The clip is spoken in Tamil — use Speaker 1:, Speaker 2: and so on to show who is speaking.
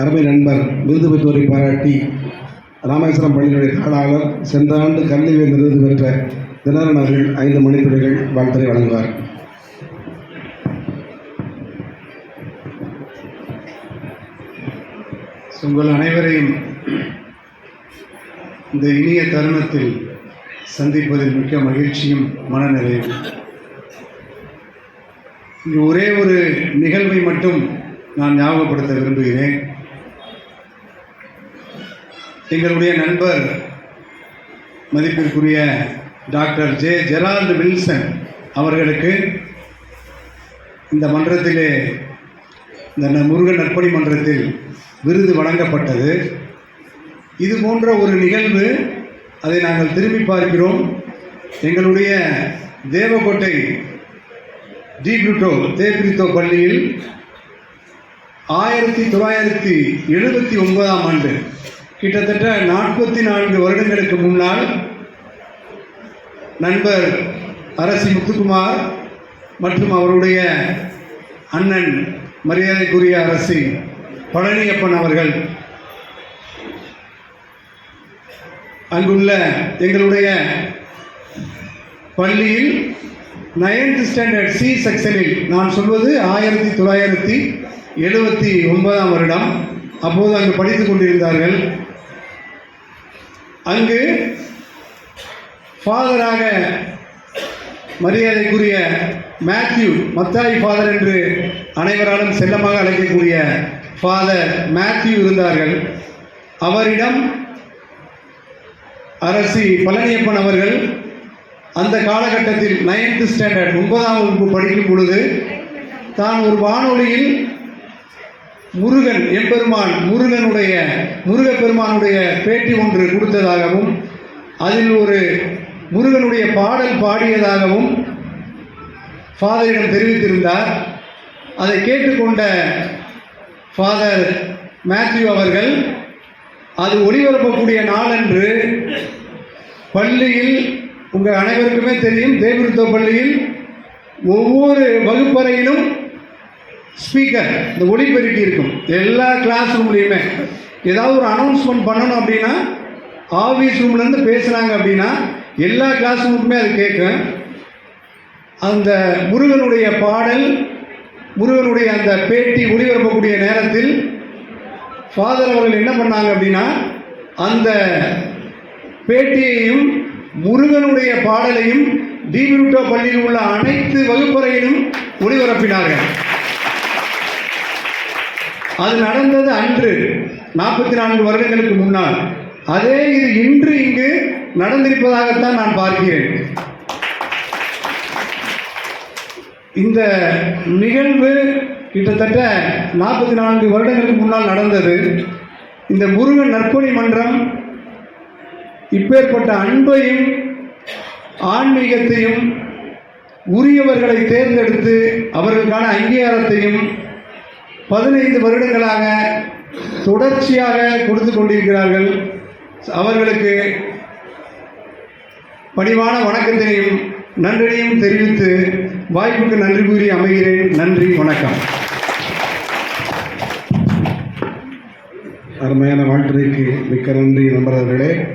Speaker 1: அருமை நண்பர் விருது பெற்றோரை பாராட்டி ராமேஸ்வரம் பள்ளியினுடைய காலாளர் சென்ற ஆண்டு கல்விவேல் விருது பெற்ற தினரன் அவர்கள் ஐந்து மணித்துறைகள் வாழ்த்துறை வழங்குவார்.
Speaker 2: உங்கள் அனைவரையும் இந்த இனிய தருணத்தில் சந்திப்பதில் மிக்க மகிழ்ச்சியும் மனநிறைவும். ஒரே ஒரு நிகழ்வை மட்டும் நான் ஞாபகப்படுத்த விரும்புகிறேன். எங்களுடைய நண்பர் மதிப்பிற்குரிய டாக்டர் ஜே ஜெரால்டு வில்சன் அவர்களுக்கு இந்த மன்றத்திலே இந்த முருகன் நற்பணி மன்றத்தில் விருது வழங்கப்பட்டது. இது போன்ற ஒரு நிகழ்வு அதை நாங்கள் திரும்பி பார்க்கிறோம். எங்களுடைய தேவக்கோட்டை டி புளுட்டோ தேபிரித்தோ பள்ளியில் ஆயிரத்தி தொள்ளாயிரத்தி எழுபத்தி ஒன்பதாம் ஆண்டு கிட்டத்தட்ட நாற்பத்தி நான்கு வருடங்களுக்கு முன்னால் நண்பர் அரசி முத்துக்குமார் மற்றும் அவருடைய அண்ணன் மரியாதைக்குரிய அரசி பழனியப்பன் அவர்கள். அங்குள்ள எங்களுடைய பள்ளியில் நைன்த் ஸ்டாண்டர்ட் சி செக்ஷனில் நான் சொல்வது ஆயிரத்தி தொள்ளாயிரத்தி எழுபத்தி ஒன்பதாம் வருடம். அப்போது அங்கு படித்து கொண்டிருந்தார்கள். அங்கு ஃபாதராக மரியாதைக்குரிய மேத்யூ மத்தாய் ஃபாதர் என்று அனைவராலும் செல்லமாக அழைக்கக்கூடிய ஃபாதர் மேத்யூ இருந்தார்கள். அவரிடம் அரசி பழனியப்பன் அவர்கள் அந்த காலகட்டத்தில் நைன்த் ஸ்டாண்டர்ட் ஒன்பதாம் வகுப்பு படிக்கும் பொழுது தான் ஒரு வானொலியில் முருகன் எம்பெருமான் முருகனுடைய முருகப்பெருமானுடைய பேட்டி ஒன்று கொடுத்ததாகவும் அதில் ஒரு முருகனுடைய பாடல் பாடியதாகவும் ஃபாதரிடம் தெரிவித்திருந்தார். அதை கேட்டுக்கொண்ட ஃபாதர் மேத்யூ அவர்கள் அது ஒளிபரப்பக்கூடிய நாளன்று. பள்ளியில் உங்கள் அனைவருக்குமே தெரியும் தேவிருத்த பள்ளியில் ஒவ்வொரு வகுப்பறையிலும் ஸ்பீக்கர் இந்த ஒளிபெருக்கி இருக்கும். எல்லா கிளாஸ் ரூம்லேயுமே ஏதாவது ஒரு அனௌன்ஸ்மெண்ட் பண்ணணும் அப்படின்னா ஆஃபீஸ் ரூம்லேருந்து பேசுகிறாங்க அப்படின்னா எல்லா கிளாஸ் ரூமுக்குமே அது கேட்கும். அந்த முருகனுடைய பாடல் முருகனுடைய அந்த பேட்டி ஒளிபரப்பக்கூடிய நேரத்தில் ஃபாதர் அவர்கள் என்ன பண்ணாங்க அப்படின்னா அந்த பேட்டியையும் முருகனுடைய பாடலையும் டிபியூட்டோ பள்ளியில் உள்ள அனைத்து வகுப்பறையிலும் ஒளிபரப்பினார்கள். அது நடந்தது அன்று நாற்பத்தி நான்கு வருடங்களுக்கு முன்னால். அதே இது இன்று இங்கு நடந்திருப்பதாகத்தான் நான் பார்க்கிறேன். இந்த நிகழ்வு கிட்டத்தட்ட நாற்பத்தி நான்கு வருடங்களுக்கு முன்னால் நடந்தது. இந்த முருகன் நற்பணி மன்றம் இப்பேற்பட்ட அன்பையும் ஆன்மீகத்தையும் உரியவர்களை தேர்ந்தெடுத்து அவர்களுக்கான அங்கீகாரத்தையும் பதினைந்து வருடங்களாக தொடர்ச்சியாக கொடுத்து கொண்டிருக்கிறார்கள். அவர்களுக்கு பணிவான வணக்கத்தினையும் நன்றியையும் தெரிவித்து வாய்ப்புக்கு நன்றி கூறி அமைகிறேன். நன்றி வணக்கம்.
Speaker 1: அருமையான வாழ்த்துறைக்கு மிக்க நன்றி நண்பர்களே.